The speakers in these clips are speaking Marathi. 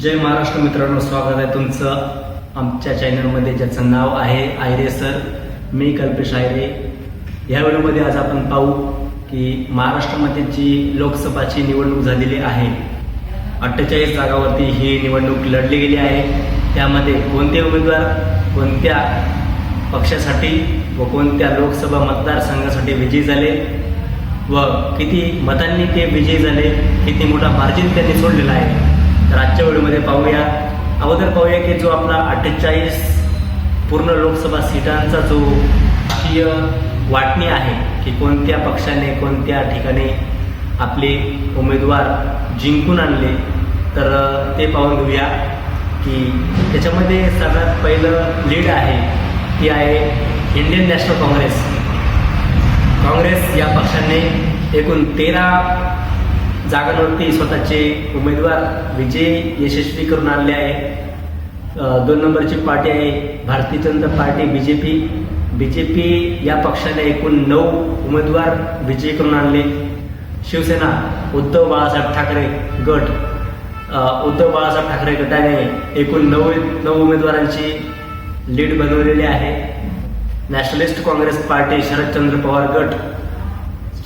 जय महाराष्ट्र मित्रांनो स्वागत आहे तुमचं आमच्या चॅनलमध्ये ज्याचं नाव आहे आयरे सर. मी कल्पेश आयरे. ह्या व्हिडिओमध्ये आज आपण पाहू की महाराष्ट्रामध्ये जी लोकसभाची निवडणूक झालेली आहे अठ्ठेचाळीस जागावरती ही निवडणूक लढली गेली आहे. त्यामध्ये कोणते उमेदवार कोणत्या पक्षासाठी व कोणत्या लोकसभा मतदारसंघासाठी विजयी झाले व किती मतांनी ते विजयी झाले किती मोठा मार्जिन त्यांनी सोडलेला आहे. तर आजच्या वेळेमध्ये पाहूया. अगोदर पाहूया की जो आपला अठ्ठेचाळीस पूर्ण लोकसभा सीटांचा जो राजकीय वाटणी आहे की कोणत्या पक्षाने कोणत्या ठिकाणी आपले उमेदवार जिंकून आणले तर ते पाहून घेऊया की त्याच्यामध्ये सगळ्यात पहिलं लीड आहे ती आहे इंडियन नॅशनल काँग्रेस काँग्रेस या पक्षाने एकूण तेरा जागांवरती स्वतःचे उमेदवार विजय यशस्वी करून आणले आहे. दोन नंबरची पार्टी आहे Bharatiya Janata party B J P B J P या पक्षाने एकूण नऊ उमेदवार विजयी करून आणले. शिवसेना उद्धव बाळासाहेब ठाकरे गट. उद्धव बाळासाहेब ठाकरे गटाने एकूण नऊ नऊ उमेदवारांची लीड बनवलेली आहे. नॅशनलिस्ट काँग्रेस पार्टी शरदचंद्र पवार गट.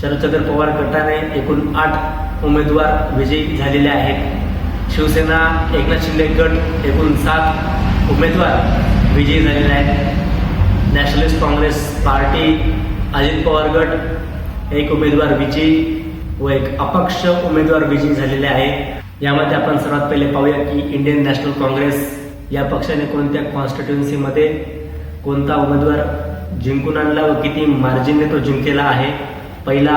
शरदचंद्र पवार गटाने एकूण आठ उमेदवार विजयी झालेले आहेत. शिवसेना एकनाथ शिंदे गट एकूण सात उमेदवार विजयी झालेले आहेत. नॅशनलिस्ट काँग्रेस पार्टी अजित पवार गट एक उमेदवार विजयी व एक अपक्ष उमेदवार विजयी झालेले आहे. यामध्ये आपण सर्वात पहिले पाहूया की इंडियन नॅशनल काँग्रेस या पक्षाने कोणत्या कॉन्स्टिट्युन्सीमध्ये कोणता उमेदवार जिंकून आणला व किती मार्जिनने तो जिंकलेला आहे. पहिला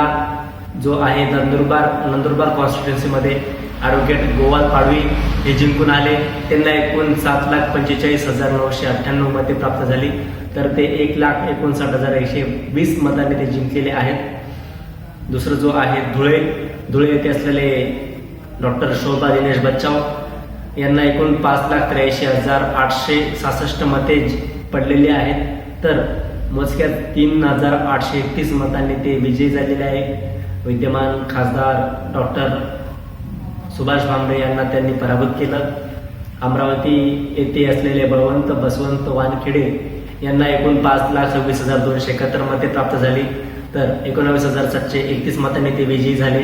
जो आहे नंदुरबार नंदुरबार कॉन्स्टिट्युन्सीमध्ये ॲडव्होकेट गोवाल पाडवी हे जिंकून आले. त्यांना एकूण सात लाख पंचेचाळीस हजार नऊशे अठ्ठ्याण्णव मते प्राप्त झाली. तर ते एक लाख एकोणसाठ हजार एकशे वीस मतांनी ते जिंकलेले आहेत. दुसरं जो आहे धुळे धुळे येथे असलेले डॉक्टर शोभा दिनेश बच्चाव यांना एकूण पाच लाख त्र्याऐंशी हजार आठशे सहासष्ट मते पडलेली आहेत. तर मोजक्यात तीन हजार आठशे एकतीस मतांनी ते विजयी झालेले आहे. विद्यमान खासदार डॉक्टर सुभाष भामरे यांना त्यांनी पराभूत केलं. अमरावती येथे असलेले बळवंत बसवंत वानखेडे यांना एकूण पाच लाख सव्वीस हजार दोनशे एकाहत्तर मते प्राप्त झाली. तर एकोणावीस हजार सातशे एकतीस मतांनी ते विजयी झाले.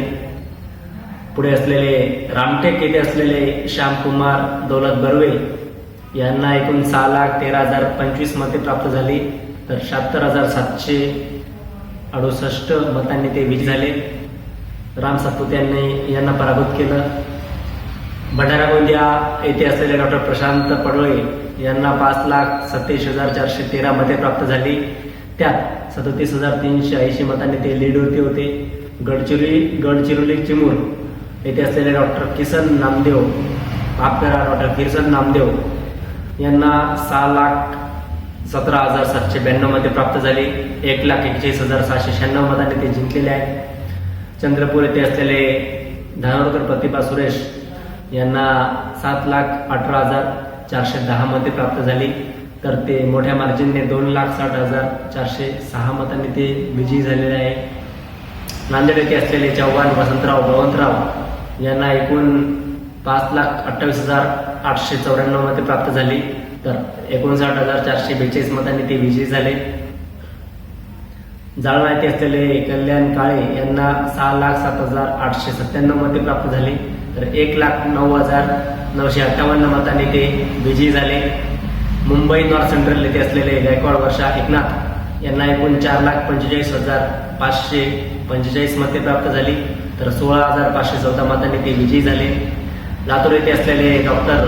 पुढे असलेले रामटेक येथे असलेले श्यामकुमार दौलत बर्वे यांना एकूण सहा लाख तेरा हजार पंचवीस मते प्राप्त झाली. तर शहात्तर हजार सातशे अडुसष्ट मतांनी ते विजय झाले. राम सातपुते यांनी यांना पराभूत केलं. भंडारा गोंदिया येथे असलेले डॉक्टर प्रशांत पडोळे यांना पाच लाख सत्तेचाळीस हजार चारशे तेरा मते प्राप्त झाली. त्यात सदतीस हजार तीनशे ऐंशी मतांनी ते लीडवरती होते. गडचिरोली गडचिरोली चिमूर येथे असलेले डॉक्टर किसन नामदेव माफ करा डॉक्टर किसन नामदेव यांना सहा लाख सतरा हजार सातशे ब्याण्णवमध्ये प्राप्त झाले. एक लाख एकचाळीस हजार सहाशे शहाण्णव मतांनी ते जिंकलेले आहेत. चंद्रपूर येथे असलेले धानोरकर प्रतिभा सुरेश यांना सात लाख अठरा हजार चारशे दहा मते प्राप्त झाली. तर ते मोठ्या मार्जिनने दोन लाख साठ हजार चारशे सहा मतांनी ते विजयी झालेले आहे. नांदेड येथे असलेले चव्हाण वसंतराव भवंतराव यांना एकूण पाच लाख अठ्ठावीस हजार आठशे चौऱ्याण्णव मते प्राप्त झाली. तर एकोणसाठ हजार चारशे बेचाळीस मतांनी ते विजयी झाले. जाळ येथे असलेले कल्याण काळे यांना सहा लाख सात हजार आठशे सत्त्याण्णव मते प्राप्त झाली. तर एक लाख नऊ हजार नऊशे अठ्ठावन्न मतांनी ते विजयी झाले. मुंबई नॉर्थ सेंट्रल येथे असलेले गायकवाड वर्षा एकनाथ यांना एकूण चार लाख पंचेचाळीस हजार पाचशे पंचेचाळीस मते प्राप्त झाली. तर सोळा हजार पाचशे चौदा मतांनी ते विजयी झाले. लातूर येथे असलेले डॉक्टर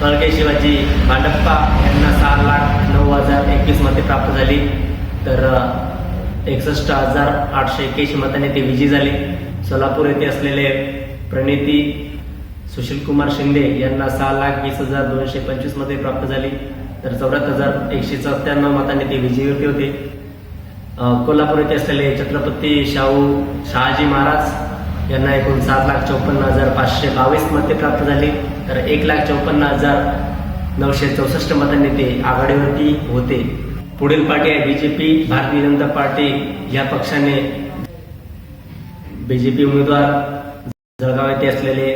कळके शिवाजी भांडप्पा यांना सहा लाख नऊ हजार एकवीस मते प्राप्त झाली. तर एकसष्ट हजार आठशे एक्क्याऐंशी मताने ते विजयी झाले. सोलापूर येथे असलेले प्रणिती सुशील कुमार शिंदे यांना सहा लाख वीस हजार दोनशे पंचवीसमध्ये प्राप्त झाली. तर चौऱ्याहत्तर हजार एकशे सत्त्याण्णव मताने ते विजयी होते कोल्हापूर येथे असलेले छत्रपती शाहू शहाजी महाराज यांना एकूण सात लाख चौपन्न हजार पाचशे बावीस मते प्राप्त झाली. तर एक लाख चौपन्न हजार नऊशे चौसष्ट मतांनी ते आघाडीवरती होते. पुढील पार्टी आहे बीजेपी भारतीय जनता पार्टी. या पक्षाने बीजेपी उमेदवार जळगाव येथे असलेले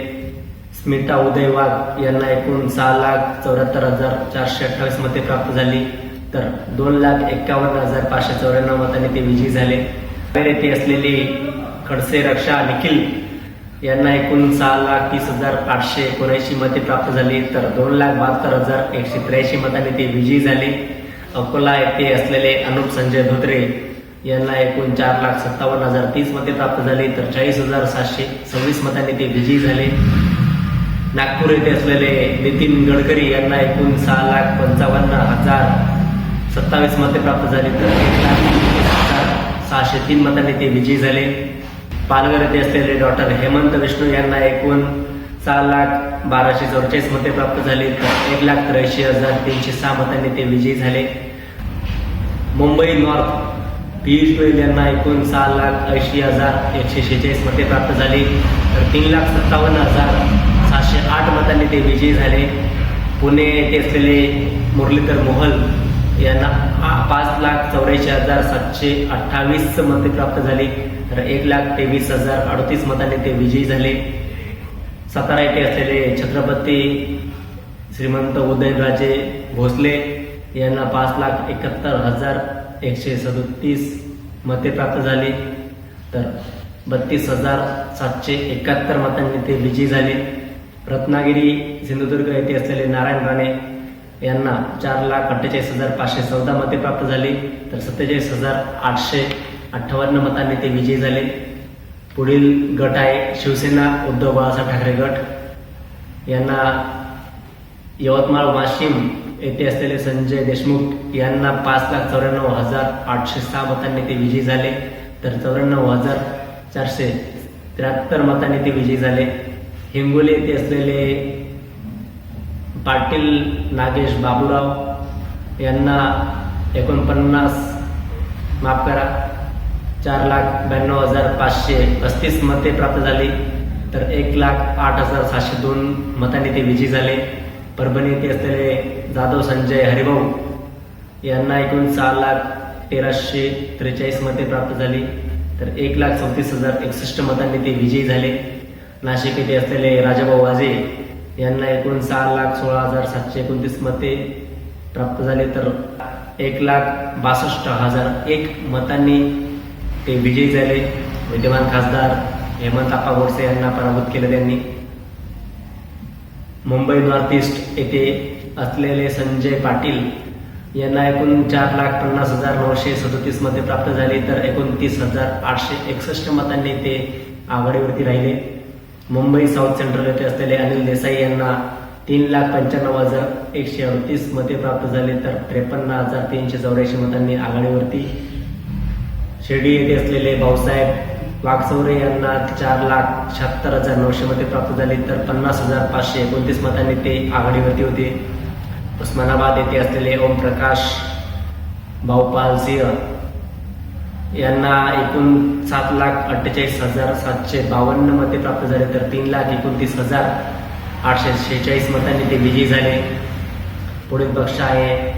स्मिता उदय वाघ यांना एकूण सहा लाख चौऱ्याहत्तर हजार चारशे अठ्ठावीस मते प्राप्त झाली. तर दोन लाख एक्कावन्न हजार पाचशे चौऱ्याण्णव मतांनी ते विजयी झाले. येथे असलेले खडसे रक्षा निखिल यांना एकूण सहा लाख तीस हजार आठशे एकोणऐंशी मते प्राप्त झाली. तर दोन लाख बहात्तर हजार एकशे त्र्याऐंशी मतांनी ते विजयी झाले. अकोला येथे असलेले अनुप संजय धोत्रे यांना एकूण चार लाख सत्तावन्न हजार तीस मते प्राप्त झाली. तर चाळीस हजार सातशे सव्वीस मतांनी ते विजयी झाले. नागपूर येथे असलेले नितीन गडकरी यांना एकूण सहा लाख पंचावन्न हजार सत्तावीस मते प्राप्त झाली. तर एक लाख सहाशे तीन मतांनी ते विजयी झाले. पालघर येथे असलेले डॉक्टर हेमंत विष्णू यांना एकूण सहा लाख बाराशे चौवेचाळीस मते प्राप्त झाली तर एक लाख त्र्याऐंशी हजार तीनशे सहा मतांनी ते विजयी झाले. मुंबई नॉर्थ पियुष गोयल यांना एकूण सहा लाख ऐंशी हजार एकशे शेहेचाळीस मते प्राप्त झाली तर तीन लाख सत्तावन्न हजार सातशे आठ मतांनी ते विजयी झाले. पुणे येथे असलेले मुरलीधर मोहल यांना पाच लाख चौऱ्याऐंशी हजार सातशे अठ्ठावीस मते प्राप्त झाली. तर एक लाख तेवीस हजार अडतीस मतांनी ते विजयी झाले. सातारा येथे असलेले छत्रपती श्रीमंत उदयनराजे भोसले यांना पाच लाख एकाहत्तर हजार एकशे सदतीस मते प्राप्त झाली. तर बत्तीस हजार सातशे एकाहत्तर मतांनी ते विजयी झाले. रत्नागिरी सिंधुदुर्ग येथे असलेले नारायण राणे यांना चार लाख अठ्ठेचाळीस हजार पाचशे चौदा मते प्राप्त झाली. तर सत्तेचाळीस हजार आठशे अठ्ठावन्न मतांनी ते विजयी झाले. पुढील गट आहे शिवसेना उद्धव बाळासाहेब ठाकरे गट. यांना यवतमाळ वाशिम येथे असलेले संजय देशमुख यांना पाच लाख चौऱ्याण्णव हजार आठशे सहा मतांनी ते विजयी झाले. तर चौऱ्याण्णव हजार चारशे त्र्याहत्तर मतांनी ते विजयी झाले. हिंगोली येथे असलेले पाटील नागेश बाबूराव यांना एकोणपन्नास माफ करा चार लाख ब्याण्णव हजार पाचशे पस्तीस मते प्राप्त झाली. तर एक लाख आठ हजार सातशे दोन मतांनी ते विजयी झाले. परभणी येथे असलेले जाधव संजय हरिभाऊ यांना एकूण सहा लाख तेराशे त्रेचाळीस मते प्राप्त झाली. तर एक लाख चौतीस हजार एकसष्ट मतांनी ते विजयी झाले. नाशिक येथे असलेले राजाभाऊ वाजे यांना एकूण सहा लाख सोळा हजार सातशे एकोणतीस मते प्राप्त झाले. तर एक लाख बासष्ट हजार एक मतांनी ते विजयी झाले. विद्यमान खासदार हेमंत आप्पा गोडसे यांना पराभूत केलं त्यांनी. मुंबई नॉर्थ ईस्ट येथे असलेले संजय पाटील यांना एकूण चार लाख पन्नास हजार नऊशे सदोतीस मते प्राप्त झाले तर एकोणतीस हजार आठशे एकसष्ट मतांनी ते आघाडीवरती राहिले. मुंबई साऊथ सेंट्रल येथे असलेले अनिल देसाई यांना तीन लाख पंच्याण्णव हजार एकशे अडतीस मते प्राप्त झाले तर त्रेपन्न हजार तीनशे चौऱ्याऐंशी मतांनी आघाडीवरती शिर्डी येथे असलेले भाऊसाहेब वाघचौरे यांना चार लाख शहात्तर हजार नऊशे मते प्राप्त झाले तर पन्नास हजार पाचशे एकोणतीस मतांनी ते आघाडीवरती होते. उस्मानाबाद येथे असलेले ओमप्रकाश भाऊपाल सिंह यांना एकूण सात लाख अठ्ठेचाळीस हजार सातशे बावन्न मते प्राप्त झाले तर तीन लाख एकोणतीस हजार आठशे शेहेचाळीस मतांनी ते विजयी झाले. पुढील पक्ष आहे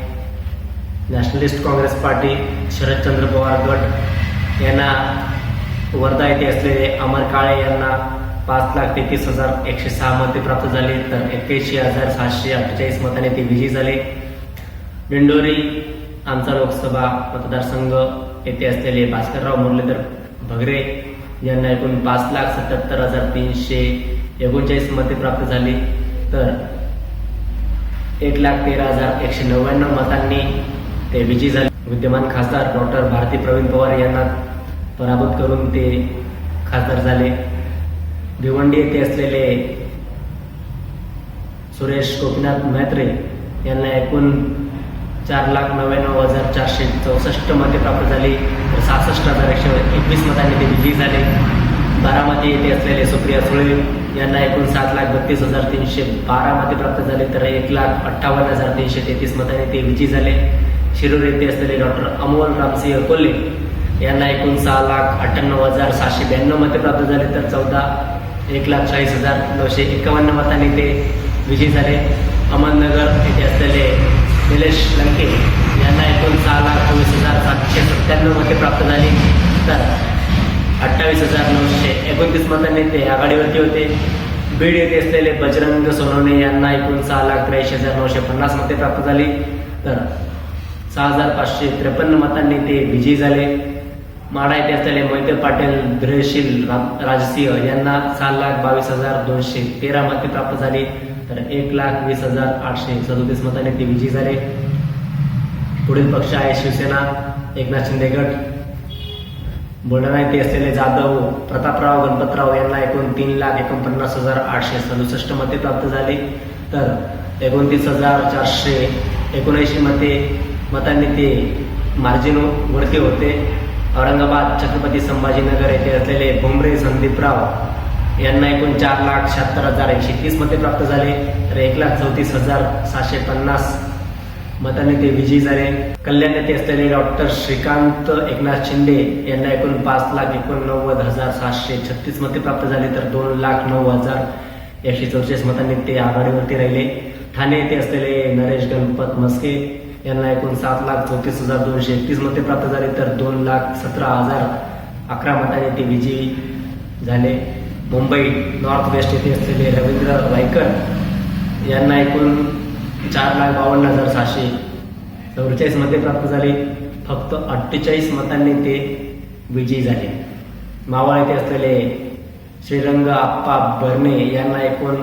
नॅशनलिस्ट काँग्रेस पार्टी शरदचंद्र पवार गट. यांना वर्धा येथे असलेले अमर काळे यांना पाच लाख तेहतीस हजार एकशे सहा मते प्राप्त झाले. तर एक्क्याऐंशी हजार सातशे अठ्ठेचाळीस मतांनी ते विजयी झाले. दिंडोरी आमचा लोकसभा मतदारसंघ येथे असलेले भास्करराव मुरलीधर भगरे यांना एकूण पाच लाख सत्याहत्तर हजार तीनशे एकोणचाळीस मते प्राप्त झाली. तर एक लाख तेरा हजार एकशे नव्याण्णव मतांनी ते विजयी झाले. विद्यमान खासदार डॉक्टर भारती प्रवीण पवार यांना पराभूत करून ते खासदार झाले. भिवंडी येथे असलेले सुरेश गोपीनाथ मैत्रे यांना एकूण चार लाख नव्याण्णव हजार चारशे चौसष्ट मते प्राप्त झाली. तर सहासष्ट हजार एकशे एकवीस मतांनी ते विजयी झाले. बारामती येथे असलेले सुप्रिया सुळे यांना एकूण सात लाख बत्तीस हजार तीनशे बारा मते प्राप्त झाले. तर एक लाख अठ्ठावन्न हजार तीनशे तेहतीस मतांनी ते विजयी झाले. शिरूर येथे असलेले डॉक्टर अमोल रामसिंह कोल्हे यांना एकूण सहा लाख अठ्ठ्याण्णव हजार सहाशे ब्याण्णव मते प्राप्त झाले तर चौदा एक लाख चाळीस हजार नऊशे एकावन्न मतांनी ते विजयी झाले. अहमदनगर येथे असलेले निलेश लंके यांना एकूण सहा लाख चोवीस हजार सातशे सत्त्याण्णव मते प्राप्त झाली. तर अठ्ठावीस हजार नऊशे एकोणतीस मतांनी ते आघाडीवरती होते. बीड येथे असलेले बजरंग सोनवणे यांना एकूण सहा लाख त्र्याऐंशी हजार नऊशे पन्नास मते प्राप्त झाली. तर सहा हजार पाचशे त्रेपन्न मतांनी ते विजयी झाले. माडा येथे असलेले मोहिते पाटील धैर्यशील राजसिंह यांना सहा लाख बावीस हजार दोनशे तेरा मते प्राप्त झाली. तर एक लाख वीस हजार आठशे सदोतीस मताने ते विजयी झाले. पुढील पक्ष आहे शिवसेना. एकनाथ शिंदे गट. बुलढाणा येथे असलेले जाधव प्रतापराव गणपतराव यांना एकूण तीन लाख एकोणपन्नास हजार आठशे सदुसष्ट मते प्राप्त झाले. तर एकोणतीस हजार चारशे एकोणऐंशी मते मतांनी ते मार्जिन वरती होते. औरंगाबाद छत्रपती संभाजीनगर येथे असलेले भुमरे संदीपराव यांना एकूण चार लाख शहात्तर हजार एकशे तीस मते प्राप्त झाले. तर एक लाख चौतीस हजार सहाशे पन्नास मताने ते विजयी झाले. कल्याण येथे असलेले डॉक्टर श्रीकांत एकनाथ शिंदे यांना एकूण पाच लाख एकोणनव्वद हजार सातशे छत्तीस मते प्राप्त झाले. तर दोन लाख नऊ हजार एकशे चौतीस मतांनी ते आघाडीवरती राहिले. ठाणे येथे असलेले नरेश गणपत मस्के यांना एकूण सात लाख चौतीस हजार दोनशे एकतीस मते प्राप्त झाले तर दोन लाख सतरा हजार अकरा मताने ते विजयी झाले. मुंबई नॉर्थ वेस्ट येथे असलेले रवींद्र वायकर यांना एकूण चार लाख बावन्न हजार सहाशे चौवेचाळीस मते प्राप्त झाले. फक्त अठ्ठेचाळीस मतांनी ते विजयी झाले. मावळ येथे असलेले श्रीरंग आप्पा बर्ने यांना एकूण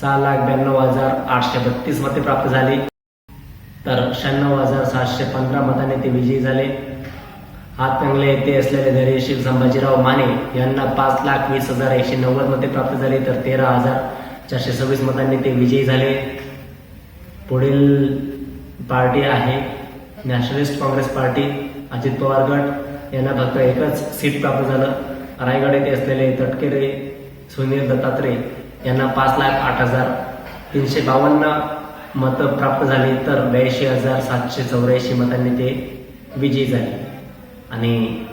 सहा लाख ब्याण्णव हजार आठशे बत्तीस मते प्राप्त झाली. तर शहाण्णव हजार सातशे पंधरा मताने ते विजयी झाले. हातकंगले येथे असलेले धैर्यशील संभाजीराव माने यांना पाच लाख वीस हजार एकशे नव्वद मते प्राप्त झाले तर तेरा हजार चारशे सव्वीस मतांनी ते विजयी झाले. पुढील पार्टी आहे नॅशनलिस्ट काँग्रेस पार्टी अजित पवार गट. यांना फक्त एकच सीट प्राप्त झालं. रायगड येथे असलेले तटकेरे सुनील दत्तात्रय यांना पाच लाख आठ हजार तीनशे बावन्न मतं प्राप्त झाली तर ब्याऐंशी हजार सातशे चौऱ्याऐंशी मतांनी ते विजयी झाले. आणि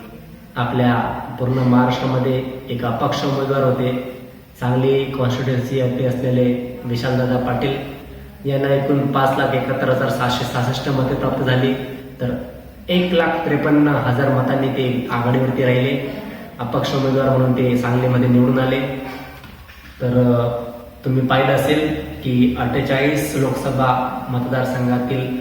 आपल्या पूर्ण महाराष्ट्रामध्ये एक अपक्ष उमेदवार होते. सांगली कॉन्स्टिट्युन्सी येथे असलेले विशालदादा पाटील यांना एकूण पाच लाख एकाहत्तर हजार सहाशे सहासष्ट मते प्राप्त झाली. तर एक लाख त्रेपन्न हजार मतांनी ते आघाडीवरती राहिले. अपक्ष उमेदवार म्हणून ते सांगलीमध्ये निवडून आले. तर तुम्ही पाहिलं असेल की अठ्ठेचाळीस लोकसभा मतदारसंघातील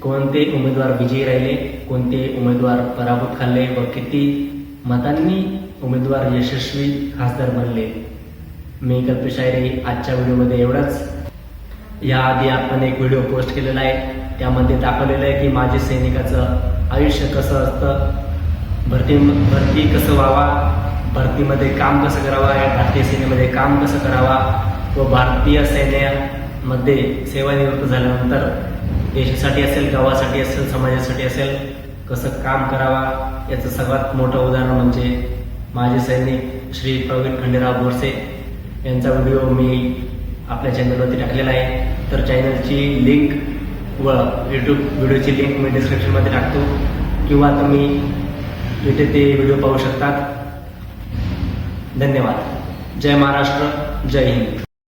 कोणते उमेदवार विजयी राहिले कोणते उमेदवार पराभूत खाल्ले व किती मतांनी उमेदवार यशस्वी खासदार बनले? मी कल्पेश आयरे आजच्या व्हिडिओमध्ये एवढंच. याआधी आपण एक व्हिडिओ पोस्ट केलेला आहे. त्यामध्ये दाखवलेलं आहे की माझे सैनिकाचं आयुष्य कसं असतं? भरती भरती कसं व्हावा? भरतीमध्ये काम कसं करावं? या भारतीय सेनेमध्ये काम कसं करावा? व भारतीय सैन्यामध्ये सेवानिवृत्त झाल्यानंतर देशासाठी असेल गावासाठी असेल समाजासाठी असेल कसं काम करावा याचं सर्वात मोठं उदाहरण म्हणजे माजी सैनिक श्री प्रवीण खंडेराव बोरसे यांचा व्हिडिओ मी आपल्या चॅनलवरती टाकलेला आहे. तर चॅनलची लिंक व यूट्यूब व्हिडिओची लिंक मी डिस्क्रिप्शनमध्ये टाकतो. किंवा तुम्ही इथे ते व्हिडिओ पाहू शकतात. धन्यवाद. जय महाराष्ट्र जय हिंद.